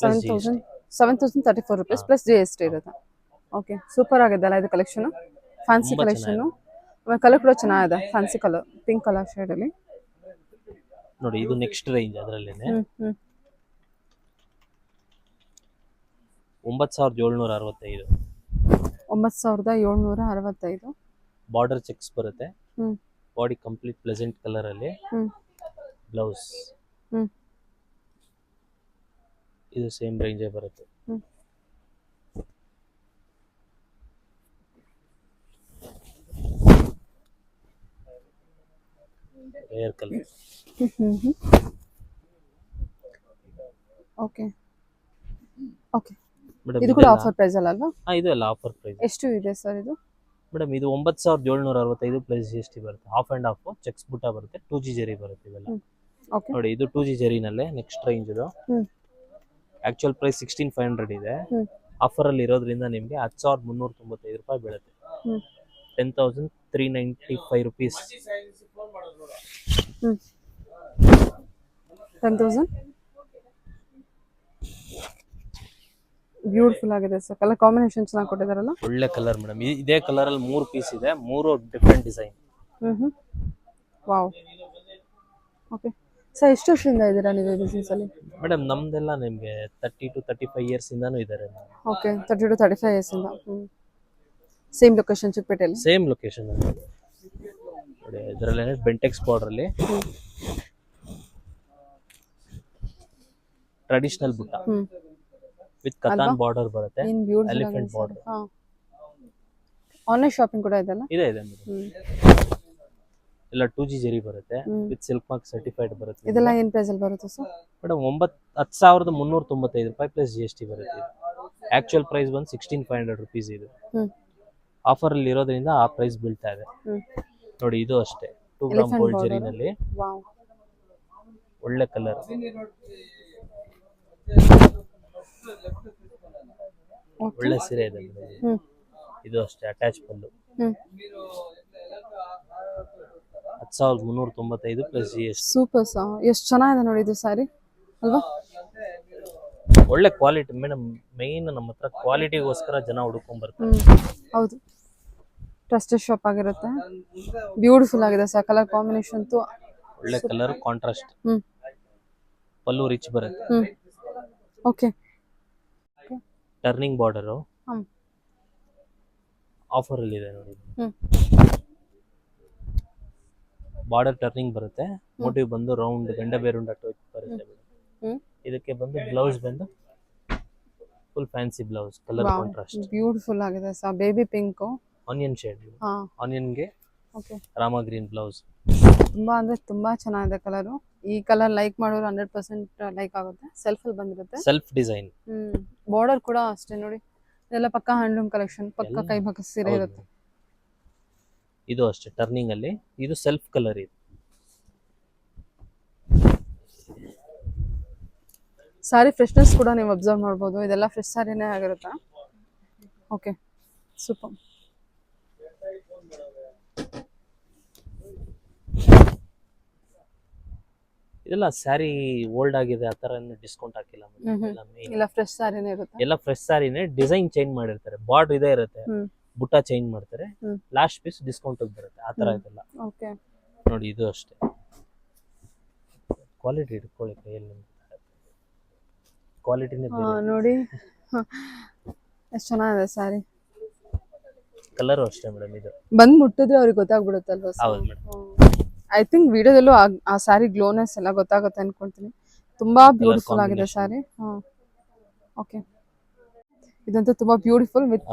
seven thousand seven thousand thirty four rupees plus G S T ಇರುತ್ತೆ. ಓಕೆ ಸೂಪರ್ ಆಗಿದೆ ಅಲ್ಲ ಇದು ಕಲೆಕ್ಷನ್ ಫ್ಯಾನ್ಸಿ ಕಲೆಕ್ಷನ್ ಕಲರ್ ಕೂಡ ಚೆನ್ನಾಗಿದೆ fancy colour pink colour shade ಅಲ್ಲಿ. ನೋಡಿ ಇದು ನೆಕ್ಸ್ಟ್ ರೇಂಜ್ ಅದರಲ್ಲೇನೆ. ಹ್ಮ್ ಒಂಬತ್ತು ಸಾವಿರದ ಏಳ್ನೂರ ಅರವತ್ತೈದು. ಒಂಬತ್ತು ಸಾವಿರದ ಏಳ್ನೂರ ಅರವತ್ತೈದು. ಬಾರ್ಡರ್ ಚೆಕ್ಸ್ ಬರುತ್ತೆ. ಬಾಡಿ ಕಂಪ್ಲೀಟ್ ಪ್ಲೆಸೆಂಟ್ ಕಲರ್ ಅಲ್ಲಿ. ಬ್ಲೌಸ್ ಇದು ಸೇಮ್ ರೇಂಜೇ ಬರುತ್ತೆ. ಹ್ಮ್ ರೇರ್ ಕಲರ್ ಓಕೆ ಓಕೆ ಇದು ಕೂಡ ಆಫರ್ ಪ್ರೈಸ್ ಅಲ್ಲ ಹಾ ಇದು ಅಲ್ಲ ಆಫರ್ ಪ್ರೈಸ್ ಎಷ್ಟು ಇದೆ ಸರ್ ಇದು? ಮೇಡಮ್ ಇದು ಒಂಬತ್ತು ಸಾವಿರದ ಏಳ್ನೂರ ಅರವತ್ತೈದು ಪ್ಲಸ್ ಜಿ ಎಸ್ ಟಿ ಬರುತ್ತೆ. ಹಾಫ್ ಆ್ಯಂಡ್ ಹಾಫ್ ಚೆಕ್ಸ್ ಬುಟ್ಟ ಬರುತ್ತೆ. ಟೂ ಜಿ ಜರಿ ಬರುತ್ತೆ ಇವೆಲ್ಲ. ಓಕೆ ನೋಡಿ ಇದು ಟೂ ಜಿ ನಲ್ಲೇ ನೆಕ್ಸ್ಟ್ ರೇಂಜ್ ಇದು. ಹ್ಮ್. Actual price sixteen five hundred ಇದೆ. ಹ್ಮ್. ಆಫರ್ ಅಲ್ಲಿ ಇರೋದ್ರಿಂದ ನಿಮಗೆ ಹತ್ತು ಸಾವಿರದ ಮುನ್ನೂರ ತೊಂಬತ್ತೈದು ರೂಪಾಯಿ ಬೀಳುತ್ತೆ. ಹ್ಮ್. Ten thousand three ninety five rupees ten thousand beautiful ಆಗಿದೆ ಸರ್ ಕಲರ್ ಕಾಂಬಿನೇಷನ್ ಚೆನ್ನಾಗಿ ಕೊಟ್ಟಿದ್ದಾರಲ್ಲ? ಒಳ್ಳೆ ಕಲರ್ ಮೇಡಮ್ ಇದೇ ಕಲರ್ ಅಲ್ಲಿ ಮೂರು ಪೀಸ್ ಇದೆ ಮೂರು ಡಿಫ್ರೆಂಟ್ ಡಿಸೈನ್ ಹ್ಮ್ ವಾವ್ ಓಕೆ ಸರ್ ಎಷ್ಟು ವರ್ಷದಿಂದ ಇದ್ದೀರಾ ನೀವು ಬಿಸ್ನೆಸ್ ಅಲ್ಲಿ? ಮೇಡಮ್ ನಮ್ದೆಲ್ಲ ನಿಮಗೆ thirty two thirty five years ಇಂದಾನು ಇದ್ದಾರೆ. Okay thirty two thirty five years ಇಂದ ಸೇಮ್ ಲೊಕೇಶನ್ ಚಿಕ್ಕಪೇಟೆಯಲ್ಲಿ ಸೇಮ್ ಲೊಕೇಶನ್ ನೋಡಿ ಇದರಲ್ಲೇ ಬೆಂಟೆಕ್ಸ್ ಬಾರ್ಡರ್ ಅಲ್ಲಿ. ಹ್ಮ್. ಟ್ರೆಡಿಷನಲ್ ಬುಟ್ಟ ವಿತ್ ಕತಾನ್ ಬಾರ್ಡರ್ ಬರುತ್ತೆ ಎಲಿಫೆಂಟ್ ಬಾರ್ಡರ್ ಆನ್ಲೈನ್ ಶಾಪಿಂಗ್ ಕೂಡ ಇದೆಲ್ಲ ಇದೆ ಇದೆ ಎಲ್ಲ ಟೂ ಜಿ ಜರಿ ಬರುತ್ತೆ. ವಿತ್ ಸಿಲ್ಕ್ ಮಾರ್ಕ್ ಸರ್ಟಿಫೈಡ್ ಬರುತ್ತೆ. ಇದೆಲ್ಲ ಏನ್ ಪ್ರೈಸ್ ಅಲ್ಲಿ ಬರುತ್ತೆ ಸರ್ ಮೇಡಮ್ ಒಂಬತ್ತು ಹತ್ತು ಸಾವಿರದ ಮುನ್ನೂರ ತೊಂಬತ್ತೈದು ರೂಪಾಯಿ ಪ್ಲಸ್ ಜಿ ಎಸ್ ಟಿ ಬರುತ್ತೆ. ಆಕ್ಚುಯಲ್ ಪ್ರೈಸ್ ಬಂದು ಸಿಕ್ಸ್ಟೀನ್ ಫೈವ್ ಹಂಡ್ರೆಡ್ ರುಪೀಸ್ ಇದು. ಆಫರ್ ಅಲ್ಲಿ ಇರೋದ್ರಿಂದ ಆ ಪ್ರೈಸ್ ಬೀಳ್ತಾ ಇದೆ. ನೋಡಿ ಇದು ಅಷ್ಟೇ. Two gram gold. ಜರಿನಲ್ಲಿ ಒಳ್ಳೆ ಕಲರ್ ಒಳ್ಳೆ ಸೀರೆ ಇದೆ ಇದು ಅಷ್ಟೇ ಅಟ್ಯಾಚ್ ಪಲ್ಲು. ಹತ್ತು ಸಾವಿರದ ಮುನ್ನೂರ ತೊಂಬತ್ತೈದು ಪ್ಲಸ್ ಜಿ ಎಸ್ ಸೂಪರ್ ಸಾ ಎಷ್ಟು ಚೆನ್ನಾಗಿದೆ ನೋಡಿ ಇದು ಸ್ಯಾರಿ ಅಲ್ವಾ? ಒಳ್ಳೆ ಕ್ವಾಲಿಟಿ ಮೇಡಮ್ ಮೇನ್ ನಮ್ಮ ಹತ್ರ ಕ್ವಾಲಿಟಿಗೋಸ್ಕರ ಜನ ಹುಡುಕೊಂಡ್ ಬರ್ತಾರೆ. ಹೌದು. ಟ್ರಸ್ಟೆಡ್ ಶಾಪ್ ಆಗಿರುತ್ತೆ. ಬ್ಯೂಟಿಫುಲ್ ಆಗಿದೆ ಸರ್ ಕಲರ್ ಕಾಂಬಿನೇಷನ್ ಅಂತೂ ಒಳ್ಳೆ ಕಲರ್ ಕಾಂಟ್ರಾಸ್ಟ್ ಹ್ಮ್. ಪಲ್ಲು ರಿಚ್ ಬರುತ್ತೆ. ಹ್ಮ್. ಓಕೆ ಟರ್ನಿಂಗ್ ಬಾರ್ಡರ್ ಹ್ಮ್. ಆಫರ್ ಅಲ್ಲಿ ಇದೆ ನೋಡಿ. ಹ್ಮ್. ಬಾರ್ಡರ್ ಟರ್ನಿಂಗ್ ಬರುತ್ತೆ. ಮೋಟಿವ್ ಬಂದು ರೌಂಡ್ ಗಂಡ ಬೇರುಂಡ ಟೈಪ್ ಬರುತ್ತೆ ಹ್ಮ್. ಇದಕ್ಕೆ ಬಂದು ಬ್ಲೌಸ್ ಬಂದು full fancy blouse colour contrast beautiful ಆಗಿದೆ sir baby pink onion shade ಆನಿಯನ್ಗೆ okay Rama green blouse ತುಂಬಾ ಅಂದ್ರೆ ತುಂಬಾ ಚೆನ್ನಾಗಿದೆ ಕಲರ್ ಈ ಕಲರ್ ಲೈಕ್ ಮಾಡೋರು ಹಂಡ್ರೆಡ್ ಪರ್ಸೆಂಟ್ ಲೈಕ್ ಆಗುತ್ತೆ. ಸೆಲ್ಫ್ ಅಲ್ಲಿ ಬಂದಿರುತ್ತೆ. ಸೆಲ್ಫ್ ಡಿಸೈನ್ ಹ್ಮ್. ಬಾರ್ಡರ್ ಕೂಡ ಅಷ್ಟೇ ನೋಡಿ. ಇದೆಲ್ಲ ಪಕ್ಕ ಹ್ಯಾಂಡ್ಲೂಮ್ ಕಲೆಕ್ಷನ್ ಪಕ್ಕ ಕೈ ಭಾಗ ಸೀರೆ ಇರುತ್ತೆ. ಇದು ಅಷ್ಟೇ ಟರ್ನಿಂಗ್ ಅಲ್ಲಿ. ಇದು ಸೆಲ್ಫ್ ಕಲರ್ ಇದು. ಸಾರಿ ಫ್ರೆಶ್ನೆಸ್ ಕೂಡ ನೀವು ಅಬ್ಸರ್ವ್ ಮಾಡ್ಬೋದು. ಇದೆಲ್ಲ ಫ್ರೆಶ್ ಸಾರಿನೇ ಆಗಿರುತ್ತೆ? ಓಕೆ ಸೂಪರ್ ಇದೆಲ್ಲ ಸ್ಯಾರಿ ಓಲ್ಡ್ ಆಗಿದೆ ಆ ತರ ಡಿಸ್ಕೌಂಟ್ ಹಾಕಿಲ್ಲ. ಎಲ್ಲ ಇಲ್ಲ ಫ್ರೆಶ್ ಸಾರಿನೇ ಇರುತ್ತೆ. ಎಲ್ಲ ಫ್ರೆಶ್ ಸ್ಯಾರಿನೇ ಡಿಸೈನ್ ಚೇಂಜ್ ಮಾಡಿರ್ತಾರೆ. ಬಾರ್ಡರ್ ಇದೇ ಇರುತ್ತೆ. ಬುಟ್ಟ ಚೇಂಜ್ ಮಾಡ್ತಾರೆ. ಲಾಸ್ಟ್ ಪೀಸ್ ಡಿಸ್ಕೌಂಟ್ ಬರುತ್ತೆ. ಆ ತರ ಇದೆಲ್ಲ. ಓಕೆ ನೋಡಿ ಇದು ಅಷ್ಟೇ. ಕ್ವಾಲಿಟಿ ಇಟ್ಕೊಳ್ಳಿ ಕೈಯಲ್ಲಿ. ಕ್ವಾಲಿಟಿನೇ ನೋಡಿ. ಎಷ್ಟು ಚೆನ್ನಾಗಿದೆ ಸಾರಿ ಕಲರ್ ಅಷ್ಟೇ ಮೇಡಮ್ ಇದು. ಬಂದ್ ಮುಟ್ಟಿದ್ರೆ ಅವ್ರಿಗೆ ಗೊತ್ತಾಗ್ಬಿಡುತ್ತಲ್ವಾ ಹೌದು ಮೇಡಂ ಐ ಥಿಂಕ್ ವಿಡಿಯೋದಲ್ಲೂ ಆ ಸ್ಯಾರಿ ಗ್ಲೋನೆಸ್ ಎಲ್ಲ ಗೊತ್ತಾಗುತ್ತೆ ಅನ್ಕೊಂತೀನಿ. ತುಂಬಾ ಬ್ಯೂಟಿಫುಲ್ ಆಗಿದೆ ಸ್ಯಾರಿ ಹಾ. ಓಕೆ ಇದಂತೂ ತುಂಬಾ ಬ್ಯೂಟಿಫುಲ್ ವಿತ್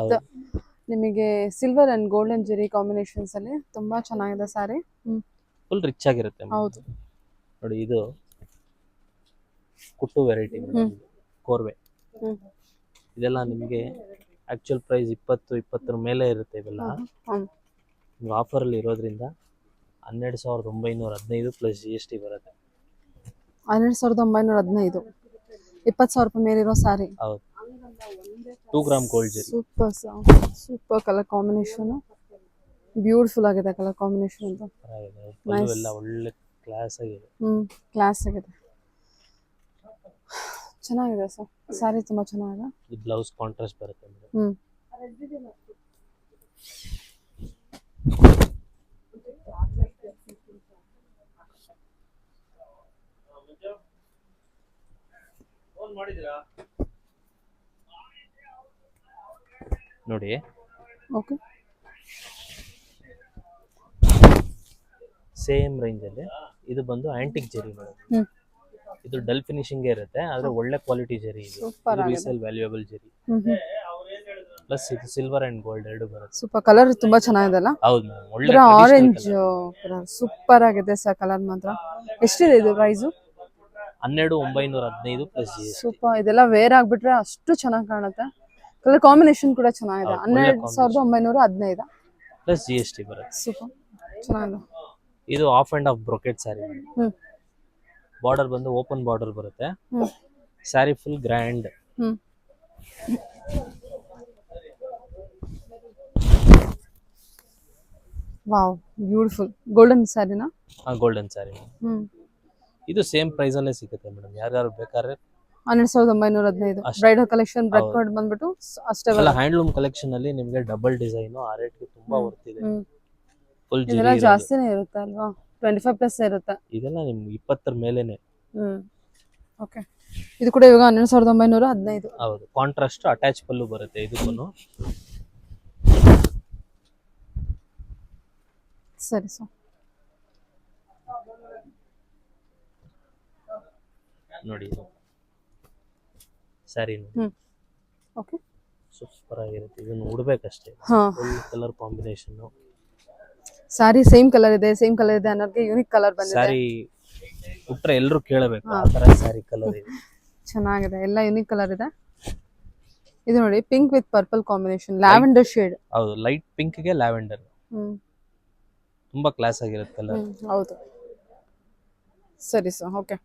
ನಿಮಗೆ silver and golden zari combinations ಅಲ್ಲಿ ತುಂಬಾ ಚೆನ್ನಾಗಿದೆ ಸಾರಿ ಫುಲ್ ರಿಚ್ ಆಗಿರುತ್ತೆ ಹೌದು. ನೋಡಿ ಇದು. ಕುಟ್ಟು ವೆರೈಟಿ. ಕೋರ್ವೆ ಇದೆಲ್ಲ ನಿಮಗೆ ಆಕ್ಚುಯಲ್ ಪ್ರೈಸ್ ಇಪ್ಪತ್ತು ಇಪ್ಪತ್ತರ ಮೇಲೆ ಇರುತ್ತೆ ಇವೆಲ್ಲ. ನಿಮ್ಗೆ ಆಫರಲ್ಲಿ ಇರೋದ್ರಿಂದ ಹನ್ನೆರಡು ಸಾವಿರದ ಒಂಬೈನೂರ ಹದಿನೈದು ಪ್ಲಸ್ ಜಿ ಎಸ್ ಟಿ ಬರುತ್ತೆ. ಹನ್ನೆರಡು ಸಾವಿರದ ಒಂಬೈನೂರ ಹದಿನೈದು. ಇಪ್ಪತ್ತು ಸಾವಿರ ರೂಪಾಯಿ ಮೇಲಿರೋ ಸಾರಿ ಹೌದು. Two gram gold zari. Super super colour combination beautiful ಆಗಿದೆ ಕಲರ್ ಕಾಂಬಿನೇಷನ್ ಅಂತ. ಎಲ್ಲ ಒಳ್ಳೆ ಕ್ಲಾಸ್ ಆಗಿದೆ. ಹ್ಞೂ ಕ್ಲಾಸ್ ಆಗಿದೆ. ಚೆನ್ನಾಗಿದೆ ಸರ್. ಸ್ಯಾರಿ ತುಂಬಾ ಚೆನ್ನಾಗಿದೆ. ಇದು ಬ್ಲೌಸ್ ಕಾಂಟ್ರಾಸ್ಟ್ ಬರುತ್ತೆ ಅಂದ್ರೆ. ಹ್ಮ್. ನೋಡಿ. ಓಕೆ ಸೇಮ್ ರೇಂಜ್ ಅಲ್ಲಿ. ಇದು ಬಂದು ಆಂಟಿಕ್ ಜರಿ ಮೇಡಮ್ ಹ್ಮ್. ಇದು ಡಲ್ ಫಿನಿಶಿಂಗ್ ಇರುತ್ತೆ ಆದ್ರೆ ಒಳ್ಳೆ ಕ್ವಾಲಿಟಿ ಜರಿ ಇದು. Super resale valuable zari. Plus ಇದು ಸಿಲ್ವರ್ ಅಂಡ್ ಗೋಲ್ಡ್ ಎರಡು ಬರುತ್ತೆ. ಸೂಪರ್ ಕಲರ್ ತುಂಬಾ ಚೆನ್ನಾಗಿದೆ ಅಲ್ಲ? ಹೌದು ಮ್ಯಾಮ್ ಒಳ್ಳೆ ಆರೆಂಜ್ ಸೂಪರ್ ಆಗಿದೆ ಸರ್ ಕಲರ್ ಮಾತ್ರ. ಎಷ್ಟಿದೆ ಇದು ಪ್ರೈಸ್ ಹನ್ನೆರಡು ಒಂಬೈನೂರ ಹದಿನೈದು ಪ್ಲಸ್ ಜಿ ಸೂಪರ್ ಇದೆಲ್ಲ ವೇರ್ ಆಗ್ಬಿಟ್ರೆ ಅಷ್ಟು ಚೆನ್ನಾಗಿ ಕಾಣುತ್ತೆ. ಕಲರ್ ಕಾಂಬಿನೇಷನ್ ಕೂಡ ಚೆನ್ನಾಗಿದೆ. ಹನ್ನೆರಡು ಸಾವಿರದ. ಒಂಬೈನೂರ ಹದಿನೈದು? ಪ್ಲಸ್ ಜಿ ಎಸ್ ಟಿ ಬರುತ್ತೆ. ಸೂಪರ್ ಚೆನ್ನಾಗಿದೆ. ಇದು half and half brocade sari hmm. Border ಬಂದು ಓಪನ್ ಬಾರ್ಡರ್ ಬರುತ್ತೆ. Sari full grand. Wow beautiful. Golden ಸ್ಯಾರಿನಾ? Golden sari. ಇದು ಸೇಮ್ ಪ್ರೈಸ್ ಅಲ್ಲೇ ಸಿಗುತ್ತೆ ಮೇಡಮ್. ಯಾರ್ಯಾರು ಬೇಕಾದ್ರೆ ಹನ್ನೆರಡು ಸಾವಿರದ ಒಂಬೈನೂರ ಹದಿನೈದು. ಬ್ರೈಡಲ್ ಕಲೆಕ್ಷನ್ ಬ್ರೆಡ್ ಬಂದ್ಬಿಟ್ಟು ಅಷ್ಟೇ ಅಲ್ಲ ಹ್ಯಾಂಡ್ಲೂಮ್ ಕಲೆಕ್ಷನ್ ಅಲ್ಲಿ ನಿಮಗೆ ಡಬಲ್ ಡಿಸೈನ್ ಆ ರೇಟ್ಗೆ ತುಂಬಾ. ವರ್ತಿದೆ ಫುಲ್ ಜಾಸ್ತಿನೇ ಇರುತ್ತೆ ಅಲ್ವಾ? ಟ್ವೆಂಟಿ ಫೈವ್ ಪ್ಲಸ್ ಇರುತ್ತೆ. ಇದೆಲ್ಲ ನಿಮ್ಗೆ ಇಪ್ಪತ್ತರ ಮೇಲೇನೆ. ಹ್ಮ್. ಓಕೆ ಇದು ಕೂಡ ಇವಾಗ ಹನ್ನೆರಡು ಸಾವಿರದ ಒಂಬೈನೂರ ಹದಿನೈದು. ಹೌದು. ಕಾಂಟ್ರಾಸ್ಟ್ ಅಟ್ಯಾಚ್ ಪಲ್ಲು ಬರುತ್ತೆ ಇದಕ್ಕೂ ಸರಿ ಸರ್. ನೋಡಿ. ಸರಿ ಹ್ಮ್. ಓಕೆ ಸೂಪರ್ ಆಗಿರುತ್ತೆ. ಇದನ್ನು ಉಡ್ಬೇಕಷ್ಟೇ. Colour combination sari same colour ಇದೆ ಸೇಮ್ ಕಲರ್ ಇದೆ ಅನ್ನೋದಕ್ಕೆ ಯೂನಿಕ್ ಕಲರ್ ಬಂದಿದೆ. ಸಾರಿ ಉಟ್ರೆ ಎಲ್ಲರೂ ಕೇಳಬೇಕು ಆ ತರ ಸಾರಿ ಕಲರ್ ಇದೆ. ಚೆನ್ನಾಗಿದೆ ಎಲ್ಲ ಯೂನಿಕ್ ಕಲರ್ ಇದೆ. ಇದು ನೋಡಿ pink with purple combination lavender shade ಹೌದು ಲೈಟ್ ಪಿಂಕ್ಗೆ ಲ್ಯಾವೆಂಡರ್ ಹ್ಮ್. ತುಂಬಾ ಕ್ಲಾಸ್ ಆಗಿರುತ್ತೆ ಕಲರ್ ಹ್ಮ್ ಹೌದು. ಸರಿ sir okay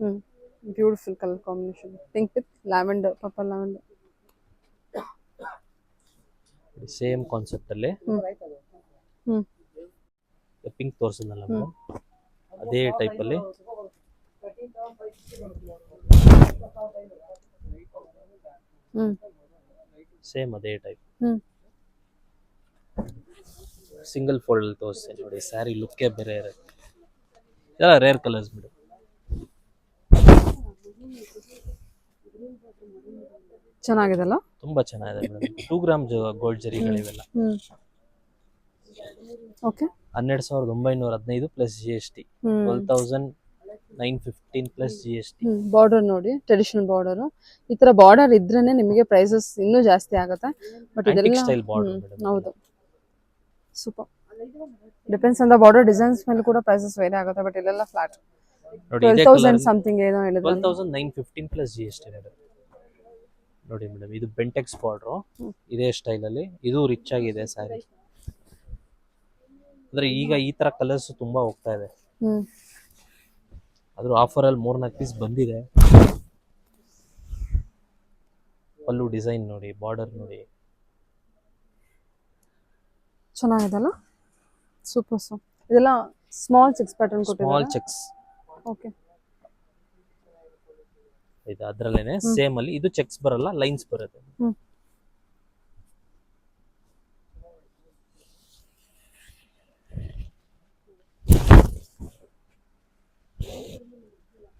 hmm. Beautiful colour combination pink with lavender purple lavender same concept ಅಲ್ಲಿ? ಹ್ಮ್. ಪಿಂಕ್ ತೋರಿಸಿದ್ನಲ್ಲ ಮೇಡಮ್ ಅದೇ ಟೈಪ್ ಅಲ್ಲಿ? ಹ್ಮ್. ಸೇಮ್ ಅದೇ ಟೈಪ್ ಹ್ಮ್. ಸಿಂಗಲ್ ಫೋಲ್ಡ್ ಅಲ್ಲಿ ತೋರಿಸ್ತೇನೆ ನೋಡಿ ಸ್ಯಾರಿ ಲುಕ್ಕೇ ಬೇರೆ ಇರುತ್ತೆ. ಇದೆಲ್ಲ ರೇರ್ ಕಲರ್ಸ್ ಮೇಡಮ್ ಚೆನ್ನಾಗಿದೆಲ್ಲ ತುಂಬಾ ಚೆನ್ನಾಗಿದೆ ಮೇಡಮ್ ಟೂ ಗ್ರಾಮ್ ಗೋಲ್ಡ್ ಜರಿಗಳಿವೆಲ್ಲ ಇವೆಲ್ಲ ಓಕೆ ಹನ್ನೆರಡು ಸಾವಿರದ ಒಂಬೈನೂರ ಹದಿನೈದು plus G S T twelve thousand nine fifteen plus G S T border ನೋಡಿ ಟ್ರೆಡಿಷನಲ್ ಬಾರ್ಡರ್ ಈ ತರ ಬಾರ್ಡರ್ ಇದ್ರೇನೆ ನಿಮಗೆ ಪ್ರೈಸಸ್ ಇನ್ನೂ ಜಾಸ್ತಿ ಆಗುತ್ತೆ. ಬಟ್ ಇದೆಲ್ಲ ಸ್ಟೈಲ್ ಬಾರ್ಡರ್ ಹೌದು. Super depends on the border designs ಮೇಲೆ ಕೂಡ ಪ್ರೈಸಸ್ ವೇರಿ ಆಗುತ್ತೆ ಬಟ್ ಇಲ್ಲೆಲ್ಲ ಫ್ಲಾಟ್ ನೋಡಿ ಇದೆ ತೌಸಂಡ್ ಸಮಥಿಂಗ್ ಏನೋ ಹೇಳಿದ್ರು twelve thousand nine fifteen plus G S T ನೋಡಿ ಮೇಡಮ್ ಇದು ಬೆಂಟೆಕ್ಸ್ ಬಾರ್ಡ್ರು ಇದೆ ಸ್ಟೈಲ್ ಅಲ್ಲಿ. ಇದು ರಿಚ್ ಆಗಿದೆ ಸ್ಯಾರಿ ಅಂದ್ರೆ ಈಗ ಈ ತರ ಕಲರ್ಸ್ ತುಂಬಾ ಹೋಗ್ತಾ ಇದೆ. ಅದ್ರ ಆಫರ್ ಅಲ್ಲಿ ಮೂರ್ನಾಲ್ಕು ಪೀಸ್ ಬಂದಿದೆ. ಪಲ್ಲು ಡಿಸೈನ್ ನೋಡಿ ಬಾರ್ಡರ್ ನೋಡಿ. ಚೆನ್ನಾಗಿದೆಲ್ಲ ಸೂಪರ್ ಸೊ ಇದೆಲ್ಲ small checks pattern small checks okay. ಇದು ಅದ್ರಲ್ಲೇನೆ ಸೇಮ್ ಅಲ್ಲಿ ಇದು ಚೆಕ್ಸ್ ಬರಲ್ಲ ಲೈನ್ಸ್ ಬರುತ್ತೆ.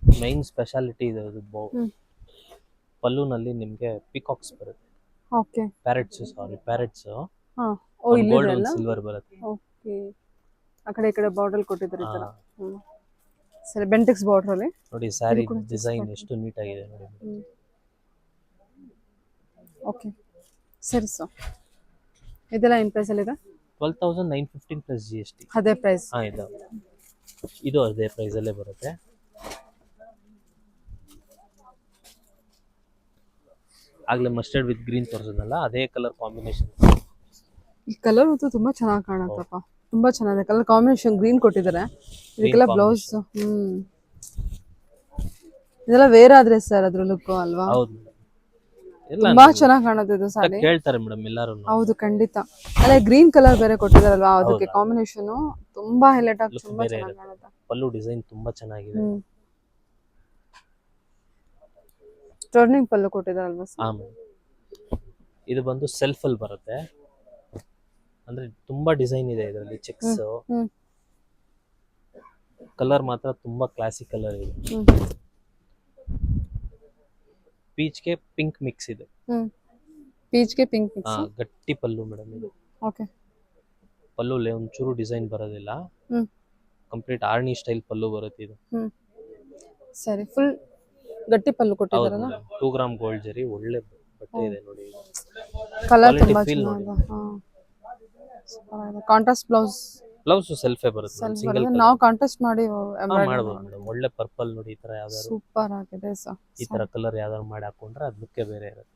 ಮೈನ್ ಸ್ಪೆಷಾಲಿಟಿ ಇದೆ ಅದು ಬೌ ಪಲ್ಲೂನಲ್ಲಿ ನಿಮ್ಗೆ ಪಿಕಾಕ್ಸ್ ಬರುತ್ತೆ. ಓಕೆ. ಪ್ಯಾರೆಟ್ಸ್ ಸಾರಿ ಪ್ಯಾರೆಟ್ಸ್ ಹಾ. ಓ ಇಲ್ಲಿ ಸಿಲ್ವರ್ ಬರುತ್ತೆ. ಓಕೆ. ಆ ಕಡೆ ಈ ಕಡೆ ಬಾರ್ಡರ್ ಕೊಟ್ಟಿದ್ದಾರೆ ಈ ತರ. ಸರಿ ಬೆಂಟೆಕ್ಸ್ ಬಾರ್ಡರ್ ಅಲ್ಲಿ. ನೋಡಿ ಸ್ಯಾರಿ ಡಿಸೈನ್ ಎಷ್ಟು ಎಷ್ಟು ನೀಟಾಗಿದೆ ನೋಡಿ. ಓಕೆ ಸರಿ ಸರ್ ಇದೆಲ್ಲ ಏನು ಪ್ರೈಸಲ್ಲಿ ಇದೆ? Twelve thousand nine fifteen plus G S T ಅದೇ ಪ್ರೈಸ್ ಹಾಂ ಇದು. ಇದು ಅದೇ ಪ್ರೈಸ್ ಪ್ರೈಸಲ್ಲೇ ಬರುತ್ತೆ. ಆಗಲೇ ಮಸ್ಟರ್ಡ್ ವಿತ್ ಗ್ರೀನ್ ತೋರಿಸಿದ್ನಲ್ಲ ಅದೇ ಕಲರ್ ಕಾಂಬಿನೇಷನ್ ಈ ಕಲರ್ ಅಂತೂ ತುಂಬಾ ಚೆನ್ನಾಗಿ ಕಾಣುತ್ತಪ್ಪ. ತುಂಬಾ ಚೆನ್ನಾಗಿದೆ. ಕಲರ್ ಕಾಂಬಿನೇಷನ್ ಗ್ರೀನ್ ಕೊಟ್ಟಿದ್ದಾರೆ. ಇದಕ್ಕೆಲ್ಲ ಬ್ಲೌಸ್ ಹ್ಮ್. ಇದೆಲ್ಲ ವೇರ್ ಆದ್ರೆ ಸರ್ ಅದ್ರ ಲುಕ್ ಅಲ್ವಾ? ಹೌದು. ಎಲ್ಲ ತುಂಬಾ ಚೆನ್ನಾಗಿ ಕಾಣುತ್ತೆ ಇದು ಸಾರಿ. ಕೇಳ್ತಾರೆ ಮೇಡಮ್ ಎಲ್ಲರೂ. ಹೌದು ಖಂಡಿತ. ಅಲ್ಲೇ ಗ್ರೀನ್ ಕಲರ್ ಬೇರೆ ಕೊಟ್ಟಿದಾರಲ್ವಾ ಅದಕ್ಕೆ ಕಾಂಬಿನೇಷನ್ ತುಂಬಾ ಹೈಲೈಟ್ ಆಗಿ ತುಂಬಾ ಚೆನ್ನಾಗಿ. ಕಾಣುತ್ತೆ. ಪಲ್ಲು ಡಿಸೈನ್ ತುಂಬಾ ಚೆನ್ನಾಗಿದೆ. ಟರ್ನಿಂಗ್ ಪಲ್ಲು ಕೊಟ್ಟಿದಾರಲ್ವಾ ಅಲ್ವಾ ಇದು ಬಂದು ಸೆಲ್ಫ್ ಅಲ್ಲಿ ಬರುತ್ತೆ. ಅಂದ್ರೆ ತುಂಬಾ ಡಿಸೈನ್ ಇದೆ ಇದರಲ್ಲಿ ಚೆಕ್ಸ್ ಕಲರ್ ಮಾತ್ರ ತುಂಬಾ ಕ್ಲಾಸಿಕ್ ಕಲರ್ ಇದೆ. ಪೀಚ್ಗೆ ಪಿಂಕ್ ಮಿಕ್ಸ್ ಇದೆ. ಪೀಚ್ಗೆ ಪಿಂಕ್ ಮಿಕ್ಸ್ ಗಟ್ಟಿ ಪಲ್ಲು ಮೇಡಮ್ ಇದು. ಓಕೆ ಪಲ್ಲುಲೆ ಒಂಚೂರು ಡಿಸೈನ್ ಬರೋದಿಲ್ಲ. ಕಂಪ್ಲೀಟ್ ಆರ್ನಿ ಸ್ಟೈಲ್ ಪಲ್ಲು ಬರುತ್ತೆ ಇದು. ಸರಿ ಫುಲ್ ಗಟ್ಟಿ ಪಲ್ಲು ಹೌದು ಕೊಟ್ಟಿದಾರಲ್ಲ ಟೂ ಗ್ರಾಮ್ ಗೋಲ್ಡ್ ಜರಿ ಒಳ್ಳೆ ಬಟ್ಟೆ ಇದೆ ನೋಡಿ. ಕಲರ್ ತುಂಬಾ ಚೆನ್ನಾಗಿದೆ. ಹಾ. ಕಾಂಟ್ರಾಸ್ಟ್ ಬ್ಲೌಸ್ ಬ್ಲೌಸ್ ಸೆಲ್ಫೇ ಬರುತ್ತೆ ಸಿಂಗಲ್ ನಾವು ಕಾಂಟ್ರಾಸ್ಟ್ ಮಾಡಿ ಮಾಡ್ಬೋದು ಮೇಡಮ್ ಒಳ್ಳೆ ಪರ್ಪಲ್ ನೋಡಿ ಈ ತರ ಯಾವ್ದಾದ್ರು ಸೂಪರ್ ಆಗಿದೆ ಸರ್ ಈ ತರ ಕಲರ್ ಯಾವ್ದಾದ್ರು ಮಾಡಿ ಹಾಕೊಂಡ್ರೆ ಅದ್ ಲುಕ್ಕೇ ಬೇರೆ ಇರುತ್ತೆ.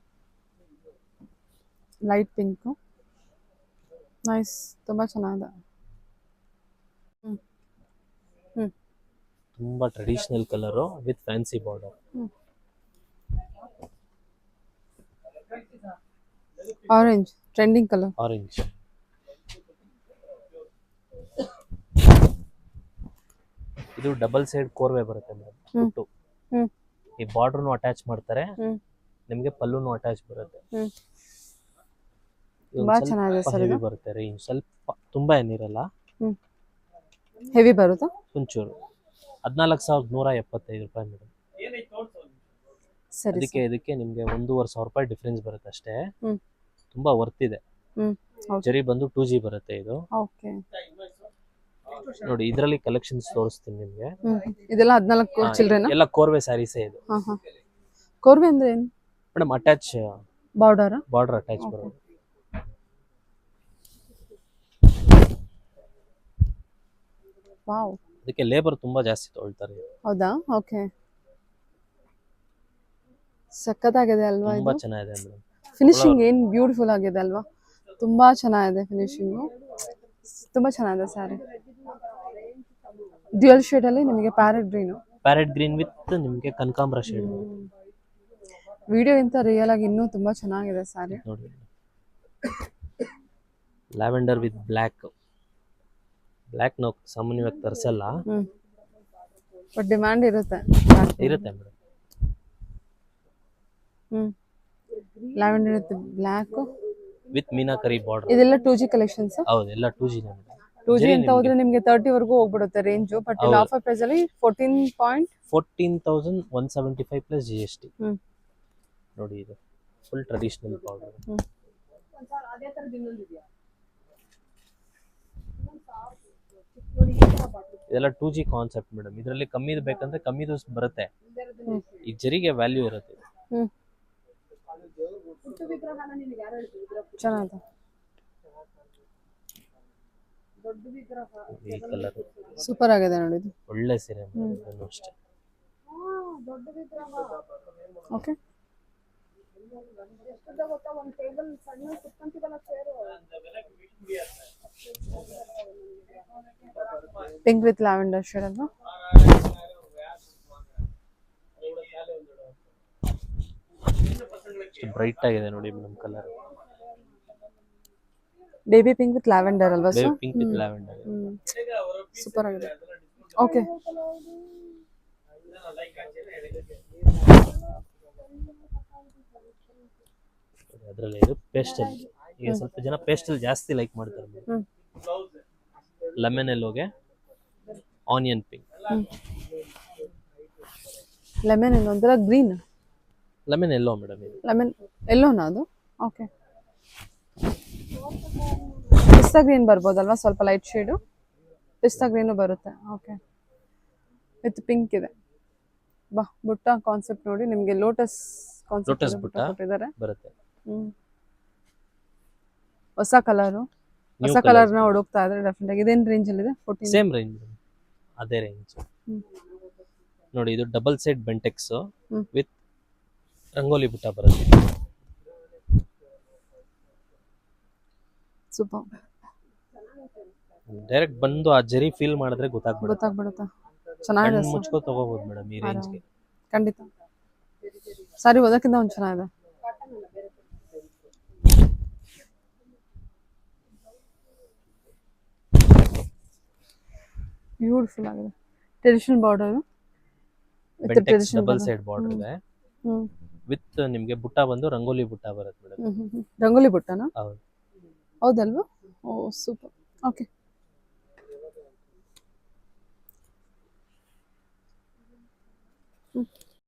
ಲೈಟ್ ಪಿಂಕ್ ನೈಸ್ ತುಂಬಾ ಚೆನ್ನಾಗಿದೆ. ತುಂಬಾ traditional colour with fancy border orange trending colour orange ಇದು ಡಬಲ್ ಸೈಡ್ ಕೋರ್ವೆ ಬರುತ್ತೆ ಮೇಡಮ್ ಹ್ಮ್. ಈ ಬಾರ್ಡರ್ನು ಅಟ್ಯಾಚ್ ಮಾಡ್ತಾರೆ. ನಿಮ್ಗೆ ನಿಮಗೆ ಪಲ್ಲುನು ಅಟ್ಯಾಚ್ ಬರುತ್ತೆ. ಹ್ಮ್. ಇದು ತುಂಬಾ ಚೆನ್ನಾಗಿದೆ ಹೆವಿ ಇದು. ಬರುತ್ತೆ ರೇಂಜ್ ಸ್ವಲ್ಪ ತುಂಬಾ ಏನಿರಲ್ಲ ಹೆವಿ ಬರುತ್ತಾ? ಒಂಚೂರು. ಹದಿನಾಲ್ಕು ಸಾವಿರದ ನೂರ ಎಪ್ಪತ್ತೈದು ರೂಪಾಯಿ ಮೇಡಮ್ ಸರಿ ಅದಕ್ಕೆ ಇದಕ್ಕೆ ನಿಮ್ಗೆ ಒಂದೂವರೆ ಸಾವಿರ ರೂಪಾಯಿ ಡಿಫ್ರೆನ್ಸ್ ಬರುತ್ತೆ ಅಷ್ಟೇ. ಹ್ಮ್. ತುಂಬಾ ವರ್ತ್ ಇದೆ. ಹ್ಮ್. ಹೌದು. ಜರಿ ಬಂದು ಟೂ ಜಿ ಬರುತ್ತೆ ಇದು. ಓಕೆ ನೋಡಿ ಇದರಲ್ಲಿ ಕಲೆಕ್ಷನ್ಸ್ ತೋರಿಸ್ತೀನಿ ನಿಮಗೆ. ಇದೆಲ್ಲ ಹದಿನಾಲ್ಕು ಚಿಲ್ಡ್ರನ್ ಎಲ್ಲ ಕೋರ್ವೆ ಸ್ಯಾರೀಸೇ ಇದು. ಹಾ ಹಾ. ಕೋರ್ವೆ ಅಂದ್ರೆ ಏನು? Madam attach border border attach ಬರೋದು ವಾವ್ ಅದಕ್ಕೆ ಲೇಬರ್ ತುಂಬಾ ಜಾಸ್ತಿ ತೊಗೊಳ್ತಾರೆ ಹೌದಾ? ಓಕೆ ಸಖತ್ತಾಗಿದೆ ಅಲ್ವಾ ತುಂಬಾ ಚೆನ್ನಾಗಿದೆ ಮೇಡಮ್ ಫಿನಿಶಿಂಗ್ ಏನ್ ಬ್ಯೂಟಿಫುಲ್ ಆಗಿದೆ ಅಲ್ವಾ? ತುಂಬಾ ಚೆನ್ನಾಗಿದೆ ಫಿನಿಶಿಂಗು ತುಂಬಾ ಚೆನ್ನಾಗಿದೆ ಸ್ಯಾರಿ ಡ್ಯುಯಲ್ ಶೇಡ್ ಅಲ್ಲಿ ನಿಮಗೆ parrot green parrot green with ನಿಮಗೆ ಕನಕಾಂಬರ ಶೇಡ್ ವಿಡಿಯೋ ಇಂತ ರಿಯಲ್ ಆಗಿ ಇನ್ನೂ ತುಂಬಾ ಚೆನ್ನಾಗಿದೆ ಸ್ಯಾರಿ ನೋಡಿ. ಲ್ಯಾವೆಂಡರ್ ವಿತ್ ಬ್ಲ್ಯಾಕ್ ಬ್ಲ್ಯಾಕ್ ನಾವು ಸಾಮಾನ್ಯವಾಗಿ ತರಿಸಲ್ಲ. ಬಟ್ ಡಿಮ್ಯಾಂಡ್ ಇರುತ್ತೆ. ಇರುತ್ತೆ madam hmm. Lavender with black with meenakari border ಇದೆಲ್ಲ ಟೂ ಜಿ ಕಲೆಕ್ಷನ್ಸ್ ಹೌದು ಎಲ್ಲ two G madam two G ಅಂತ ಹೋದ್ರೆ ನಿಮಗೆ ತರ್ಟಿ ವರೆಗೂ ಹೋಗ್ಬಿಡುತ್ತೆ ರೇಂಜ್ ಬಟ್ ಇಲ್ಲಿ ಆಫರ್ ಪ್ರೈಸ್ ಅಲ್ಲಿ fourteen point fourteen thousand one seventy five plus G S T ನೋಡಿ ಇದು. ಫುಲ್ ಟ್ರೆಡಿಷನಲ್ ಪೌಡರ್ ಇದೆಲ್ಲ ಟೂ ಜಿ ಕಾನ್ಸೆಪ್ಟ್ ಮೇಡಮ್ ಇದರಲ್ಲಿ ಕಮ್ಮಿದು ಬೇಕಂದ್ರೆ ಕಮ್ಮಿದು ಬರುತ್ತೆ. ಈ ಜರಿಗೆ ವ್ಯಾಲ್ಯೂ ಇರುತ್ತೆ. ಚೆನ್ನಾಗಿದೆ. ಈ ಕಲರ್ ಸೂಪರ್ ಆಗಿದೆ ನೋಡಿ ಇದು. ಒಳ್ಳೆ ಸೀರೆ ಅಷ್ಟೇ. Okay pink with lavender shade ಅಲ್ವಾ? ಬ್ರೈಟ್ ಆಗಿದೆ ನೋಡಿ madam colour baby pink with lavender ಅಲ್ವಾ baby sir pink with lavender super ಆಗಿದೆ. ಓಕೆ ಅದರಲ್ಲಿ ಇದು ಪೇಸ್ಟಲ್ ಈಗ ಸ್ವಲ್ಪ ಜನ ಪೇಸ್ಟಲ್ ಜಾಸ್ತಿ ಲೈಕ್ ಮಾಡ್ತಾರೆ. ಲೆಮನ್ ಎಲ್ಲೋಗೆ ಆನಿಯನ್ ಪಿಂಕ್ ಲೆಮನ್ ಒಂಥರ ಗ್ರೀನ್ ಲೆಮನ್ ಎಲ್ಲೋ ಮೇಡಮ್ ಇದು. ಲೆಮನ್ ಎಲ್ಲೋನಾ ಅದು? ಓಕೆ ಪಿಸ್ತಾ ಗ್ರೀನ್ ಬರ್ಬೋದಲ್ವಾ? ಸ್ವಲ್ಪ ಲೈಟ್ ಶೇಡು ಪಿಸ್ತಾ ಗ್ರೀನು ಬರುತ್ತೆ. ಓಕೆ ವಿತ್ ಪಿಂಕ್ ಇದೆ. ಬಾ ಬುಟ್ಟ ಕಾನ್ಸೆಪ್ಟ್ ನೋಡಿ. ನಿಮಗೆ ಲೋಟಸ್ ಕಾನ್ಸೆಪ್ಟ್ ಬುಟ್ಟ. ಕೊಟ್ಟಿದ್ದಾರೆ. ಬರುತ್ತೆ. ಹ್ಮ್. ಹೊಸ ಕಲರು New ಹೊಸ. ಕಲರ್ನ ಹುಡುಕ್ತಾ ಇದ್ರೆ ಡೆಫಿನೆಟ್ ಆಗಿ ಇದೇನ್ ರೇಂಜ್ ಅಲ್ಲಿ ಇದೆ? ಫೋರ್ಟೀನ್ ಸೇಮ್ ರೇಂಜ್ ಅದೇ ರೇಂಜ್ ಹ್ಮ್. ನೋಡಿ ಇದು ಡಬಲ್ ಸೈಡ್ ಬೆಂಟೆಕ್ಸ್ ಹ್ಮ್. ವಿತ್ ರಂಗೋಲಿ ಬುಟ್ಟ ಬರುತ್ತೆ. ಸೂಪರ್ ಡೈರೆಕ್ಟ್ ಬಂದು ಆ ಜರಿ ಫೀಲ್ ಮಾಡಿದ್ರೆ ಗೊತ್ತಾಗ್ಬಿಡುತ್ತೆ. ಗೊತ್ತಾಗ್ಬಿಡುತ್ತಾ? ಚೆನ್ನಾಗಿದೆ ಕಣ್ಣು. ಮುಚ್ಕೋ ತಗೋಬಹುದು ಮೇಡಮ್ ಈ ರೇಂಜ್ಗೆ ಖಂಡಿತ. ಸಾರಿ ಓದಕ್ಕಿಂತ ಒಂದು ಚೆನ್ನಾಗಿದೆ. ಬ್ಯೂಟಿಫುಲ್ ಆಗಿದೆ. Traditional border with traditional double side border ಇದೆ. ವಿತ್ ನಿಮಗೆ ಬುಟ್ಟ ಬಂದು ರಂಗೋಲಿ ಬುಟ್ಟ ಬರುತ್ತೆ ಮೇಡಮ್. ರಂಗೋಲಿ ಬುಟ್ಟನಾ? ಹೌದು. ಹೌದಲ್ವಾ? ಓ ಸೂಪರ್ ಓಕೆ